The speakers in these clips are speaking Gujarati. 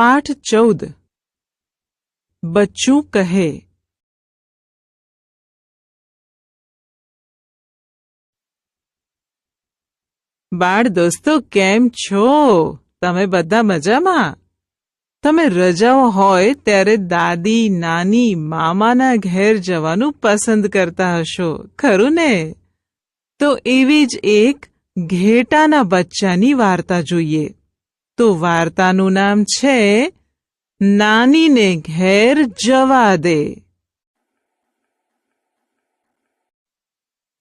પાઠ ચૌદ બચ્ચું કહે બાળ દોસ્તો કેમ છો તમે બધા મજામાં તમે રજાઓ હોય ત્યારે દાદી નાની મામાના ઘેર જવાનું પસંદ કરતા હશો ખરું ને તો એવી જ એક ઘેટાના બચ્ચાની વાર્તા જોઈએ તો વાર્તાનું નામ છે, નાનીને ઘેર જવા દે.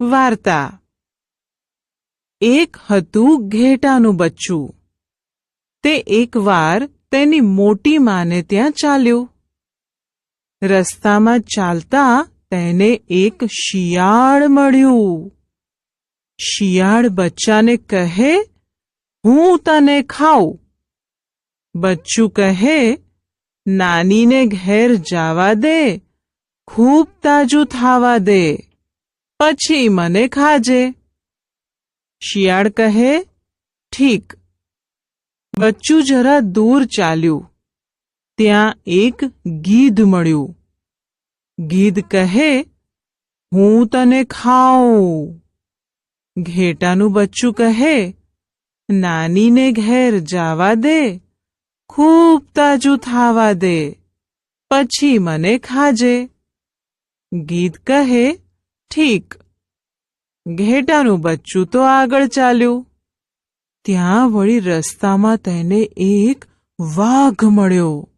વાર્તા. એક હતું ઘેટાનું બચ્ચું. તે એકવાર તેની મોટી માને ત્યાં ચાલ્યું. રસ્તામાં ચાલતા તેને એક શિયાળ મળ્યું. શિયાળ બચ્ચાને કહે, હું તને ખાઉં. બચ્ચું કહે નાનીને ઘેર જાવા દે ખૂબ તાજું થાવા દે પછી મને ખાજે શિયાળ કહે ઠીક બચ્ચું જરા દૂર ચાલ્યું ત્યાં એક ગીધ મળ્યું ગીધ કહે હું તને ખાઉં ઘેટાનું બચ્ચું કહે નાનીને ઘેર જાવા દે ખૂબ તાજું થાવા દે. પછી મને ખાજે. ગીધ કહે, ઠીક. ઘેટાનું બચ્ચું તો આગળ ચાલ્યું. ત્યાં વળી રસ્તામાં તેને એક વાઘ મળ્યો.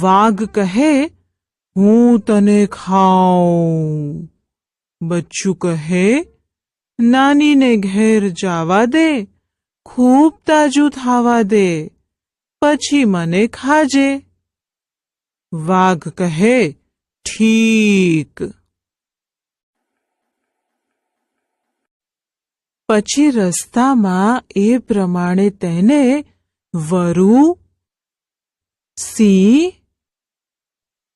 વાઘ કહે, હું તને ખાઉં. બચ્ચું કહે, નાનીને ઘેર જાવા દે. ખૂબ તાજું થાવા દે. પછી મને ખાજે. વાઘ કહે, ઠીક. પછી રસ્તામાં એ પ્રમાણે તેને વરુ, સિંહ,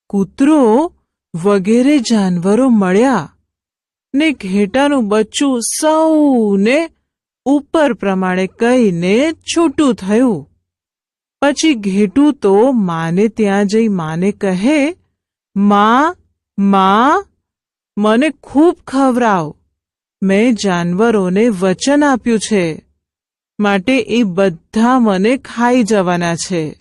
કૂતરો વગેરે જાનવરો મળ્યા ને ઘેટાનું બચ્ચું સૌને ઉપર પ્રમાણે કહીને છૂટું થયું. પછી ઘેટું તો માને ત્યાં જઈ માને કહે, માં માં, મને ખૂબ ખવરાવ. મેં જાનવરોને વચન આપ્યું છે. માટે એ બધા મને ખાઈ જવાના છે.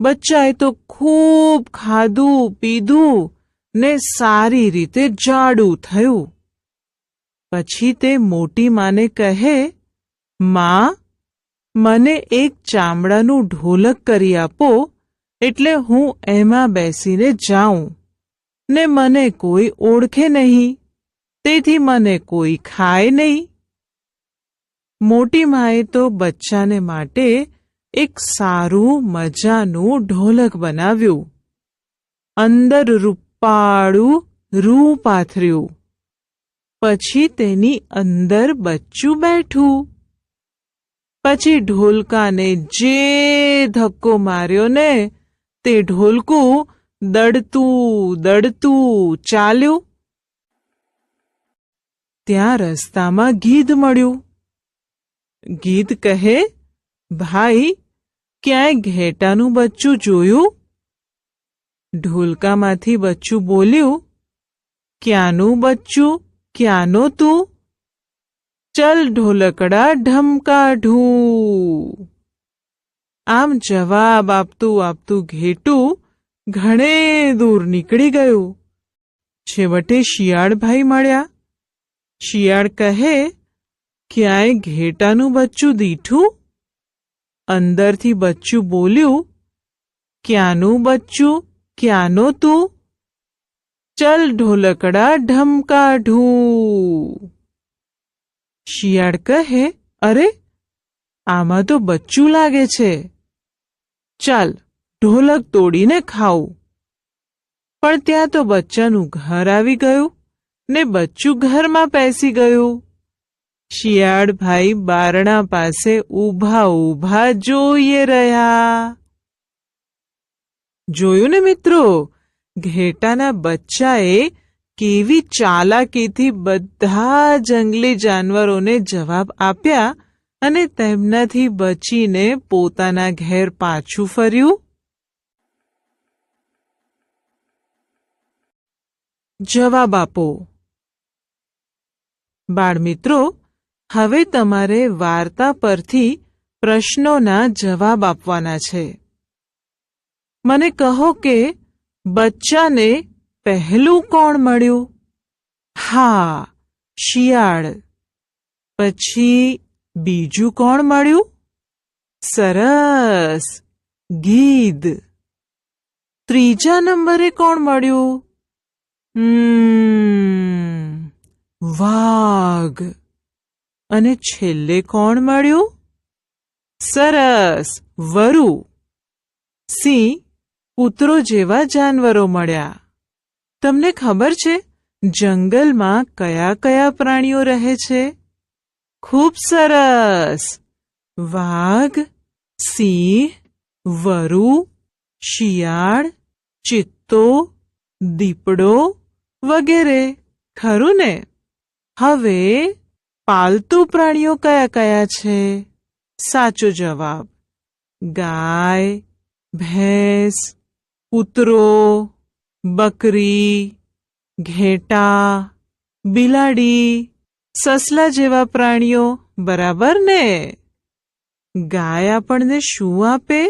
બચ્ચાએ તો ખૂબ ખાધું, પીધું ને સારી રીતે જાડું થયું. પછી તે મોટી માને કહે, માં મને એક ચામડાનું ઢોલક કરી આપો, એટલે હું એમાં બેસીને જાઉં. ને મને કોઈ ઓળખે નહીં. તેથી મને કોઈ ખાય નહીં. મોટી માએ તો બચ્ચાને માટે એક સારું મજાનું ઢોલક બનાવ્યું. અંદર રૂપાળું રૂ પાથર્યું. પછી તેની અંદર બચ્ચું બેઠું. પછી ઢોલકાને જે ધક્કો માર્યો ને, તે ઢોલકું દડતું દડતું ચાલ્યું. ત્યાં રસ્તામાં ગીધ મળ્યું. ગીધ કહે, ભાઈ, ક્યાંય ઘેટાનું બચ્ચું જોયું? ઢોલકામાંથી બચ્ચું બોલ્યું, ક્યાંનું બચ્ચું? ક્યાંનો તું? ચલ ઢોલકડા ઢમકાઢું આમ જવાબ આપતું આપતું ઘેટું ઘણે દૂર નીકળી ગયું છેવટે શિયાળભાઈ મળ્યા શિયાળ કહે ક્યાંય ઘેટાનું બચ્ચું દીઠું અંદરથી બચ્ચું બોલ્યું ક્યાંનું બચ્ચું ક્યાંનો તું ચલ ઢોલકડા ઢમકાઢું શિયાળ કહે, અરે, આમાં તો બચ્ચું લાગે છે. ચાલ, ઢોલક તોડીને ખાવું પણ ત્યાં તો બચ્ચાનું ઘર આવી ગયું ને બચ્ચું ઘરમાં પેસી ગયું. શિયાળ ભાઈ બારણા પાસે ઊભા ઊભા જોઈએ રહ્યા. જોયું ને મિત્રો, ઘેટાના બચ્ચાએ કેવી ચાલાકીથી બધા જંગલી જાનવરોને જવાબ આપ્યા અને તેમનાથી બચીને પોતાના ઘેર પાછું ફર્યું. જવાબ આપો. બાળમિત્રો, હવે તમારે વાર્તા પરથી પ્રશ્નોના જવાબ આપવાના છે. મને કહો કે બચ્ચાને પહેલું કોણ મળ્યું? હા, શિયાળ. પછી બીજું કોણ મળ્યું? સરસ, ગીધ. ત્રીજા નંબરે કોણ મળ્યું? વાઘ. અને છેલ્લે કોણ મળ્યું? સરસ, વરુ. સિંહ, કૂતરો જેવા જાનવરો મળ્યા. તમને ખબર છે, જંગલમાં કયા કયા પ્રાણીઓ રહે છે? ખૂબ સરસ! વાઘ, સિંહ, વરુ, શિયાળ, ચિત્તો, દીપડો વગેરે. ખરું ને? હવે પાલતુ પ્રાણીઓ કયા કયા છે? સાચો જવાબ, ગાય, ભેંસ, કૂતરો બકરી, ઘેટા, બિલાડી, સસલા જેવા પ્રાણીઓ, બરાબર ને? ગાય આપણને શું આપે?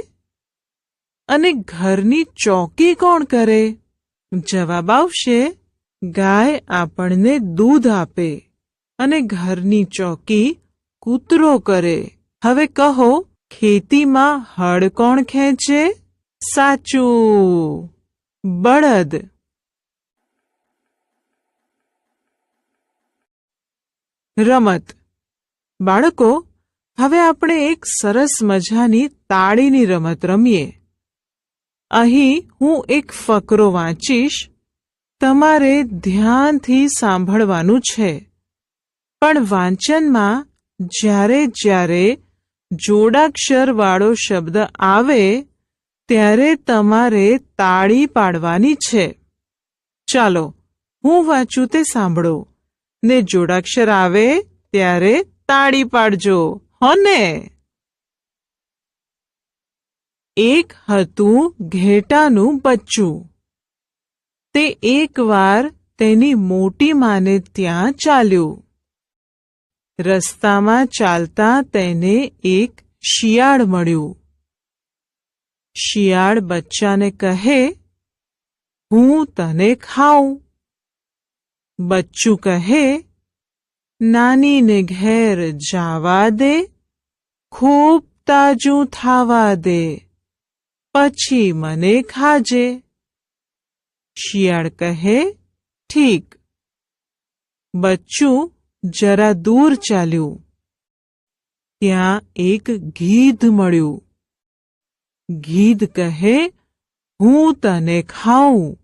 અને ઘરની ચોકી કોણ કરે? જવાબ આવશે, ગાય આપણને દૂધ આપે અને ઘરની ચોકી કૂતરો કરે. હવે કહો, ખેતીમાં હળ કોણ ખેંચે? સાચું. બળદ. રમત. બાળકો, હવે આપણે એક સરસ મજાની તાળીની રમત રમીએ. અહીં હું એક ફકરો વાંચીશ. તમારે ધ્યાનથી સાંભળવાનું છે. પણ વાંચનમાં જ્યારે જ્યારે જોડાક્ષરવાળો શબ્દ આવે ત્યારે તમારે તાળી પાડવાની છે. ચાલો, હું વાંચું તે સાંભળો. ને જોડાક્ષર આવે ત્યારે તાળી પાડજો. હોને? એક હતું ઘેટાનું બચ્ચું. તે એકવાર તેની મોટી માને ત્યાં ચાલ્યું. રસ્તામાં ચાલતા તેને એક શિયાળ મળ્યું. શિયાળ બચ્ચાને કહે, હું તને ખાઉં. બચ્ચું કહે, નાનીને ઘેર જાવા દે, ખૂબ તાજું થાવા દે, પછી મને ખાજે. શિયાળ કહે, ઠીક. બચ્ચું જરા દૂર ચાલ્યું. ત્યાં એક ગીધ મળ્યું. ગીધ કહે હું તને ખાઉં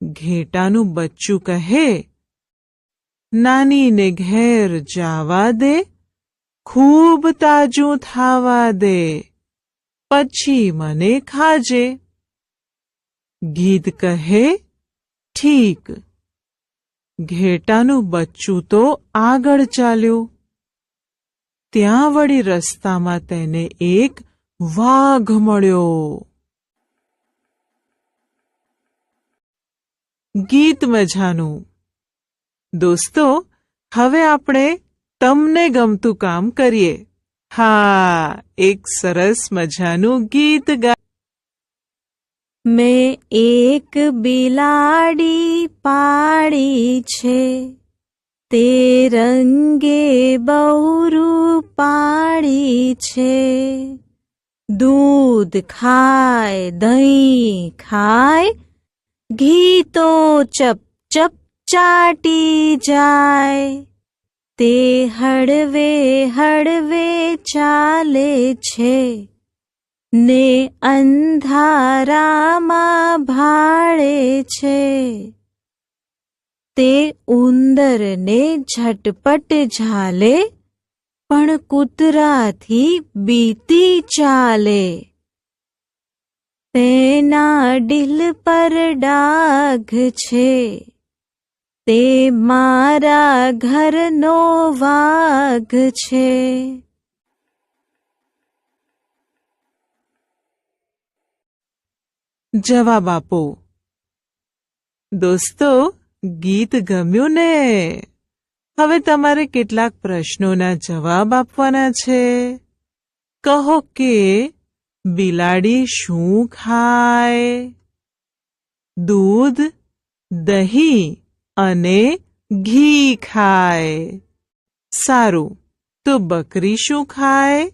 ઘેટાનું બચ્ચું કહે નાનીને ઘેર જાવા દે ખૂબ તાજું થાવા દે પછી મને ખાજે ગીધ કહે ઠીક ઘેટાનું બચ્ચું તો આગળ ચાલ્યું ત્યાં વળી રસ્તામાં તેને એક વાઘ મળ્યો. ગીત મજાનું. દોસ્તો, હવે આપણે તમને ગમતું કામ કરીએ. હા, એક સરસ મજાનું ગીત ગા મેં એક બિલાડી પાડી છે. તે રંગે બહુ પાડી છે. દૂધ ખાય, દહીં ખાય ઘી તો ચપ ચપ ચાટી જાય. તે હળવે હળવે ચાલે છે. ને અંધારામાં ભાળે છે. તે ઉંદરને ઝટપટ ઝાલે પણ કૂતરાથી બીતી ચાલે. તેના ડીલ પર ડાઘ છે. તે મારા ઘરનો વાઘ છે. જવાબ આપો. દોસ્તો, ગીત ગમ્યું ને? હવે તમારે કેટલાક પ્રશ્નોના જવાબ આપવાના છે? કહો કે, બિલાડી શું ખાય? દૂધ, દહીં અને ઘી ખાય. સારું, તો બકરી શું ખાય?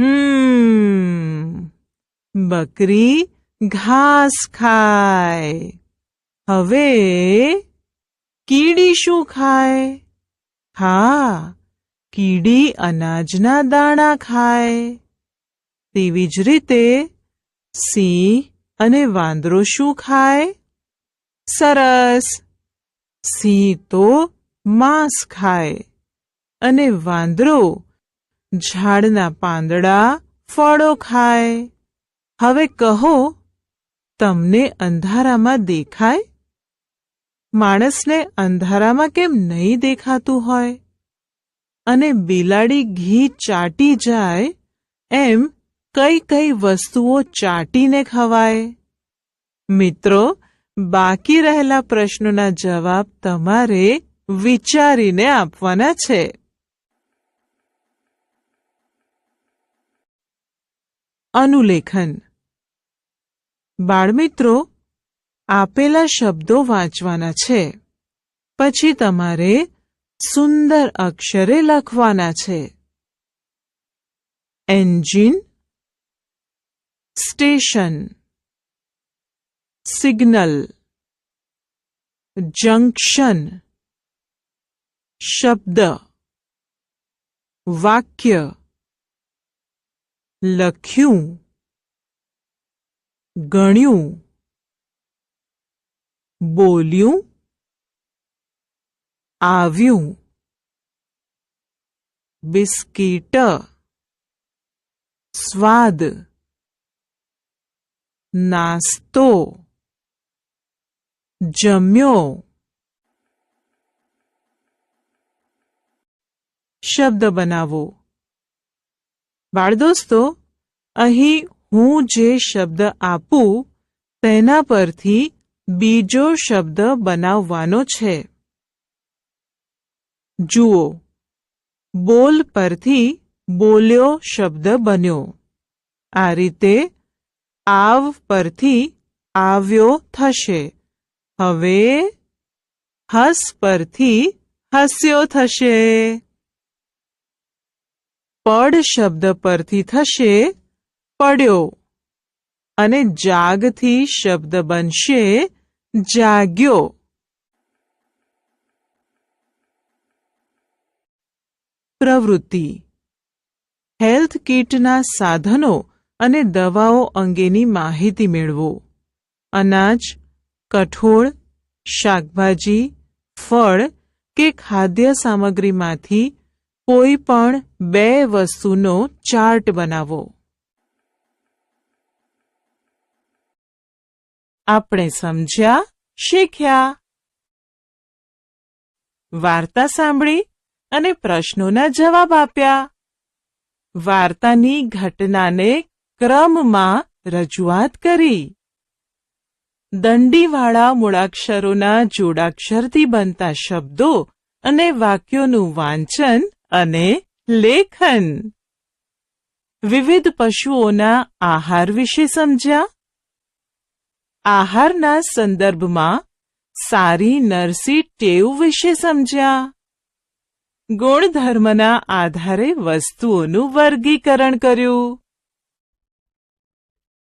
હમ, બકરી ઘાસ ખાય. હવે, કીડી શું ખાય? હા, કીડી અનાજના દાણા ખાય. તેવી જ રીતે સિંહ અને વાંદરો શું ખાય? સરસ. સિંહ તો માંસ ખાય અને વાંદરો ઝાડના પાંદડા, ફળો ખાય. હવે કહો, તમને અંધારામાં દેખાય? માણસને અંધારામાં કેમ નહીં દેખાતું હોય? અને બિલાડી ઘી ચાટી જાય, એમ કઈ કઈ વસ્તુઓ ચાટીને ખવાય? મિત્રો, બાકી રહેલા પ્રશ્નોના જવાબ તમારે વિચારીને આપવાના છે. અનુલેખન. બાળમિત્રો આપેલા શબ્દો વાંચવાના છે. પછી તમારે સુંદર અક્ષરે લખવાના છે. એન્જિન, સ્ટેશન, સિગ્નલ, જંક્શન, શબ્દ, વાક્ય, લખ્યું, ગણ્યું. બોલ્યું આવ્યું બિસ્કીટ સ્વાદ નાસ્તો જમ્યો શબ્દ બનાવો બાળદોસ્તો અહીં હું જે શબ્દ આપું તેના પરથી બીજો શબ્દ બનાવવાનો છે. જુઓ. બોલ પરથી બોલ્યો શબ્દ બન્યો. આ રીતે આવ પરથી આવ્યો થશે. હવે હસ પરથી હસ્યો થશે. પડ શબ્દ પરથી થશે, પડ્યો. અને જાગથી શબ્દ બનશે જાગ્યો પ્રવૃત્તિ. હેલ્થ કીટના સાધનો અને દવાઓ અંગેની માહિતી મેળવો. અનાજ, કઠોળ, શાકભાજી, ફળ કે ખાદ્ય સામગ્રીમાંથી કોઈ પણ બે વસ્તુનો ચાર્ટ બનાવો. આપણે સમજ્યા, શીખ્યા. વાર્તા સાંભળી અને પ્રશ્નોના જવાબ આપ્યા. વાર્તાની ઘટનાને ક્રમમાં રજૂઆત કરી. દંડીવાળા મૂળાક્ષરોના જોડાક્ષરથી બનતા શબ્દો અને વાક્યોનું વાંચન અને લેખન. વિવિધ પશુઓના આહાર વિશે સમજ્યા. આહારના સંદર્ભમાં સારી નરસી ટેવ વિશે સમજ્યા. ગુણધર્મના આધારે વસ્તુઓનું વર્ગીકરણ કર્યું.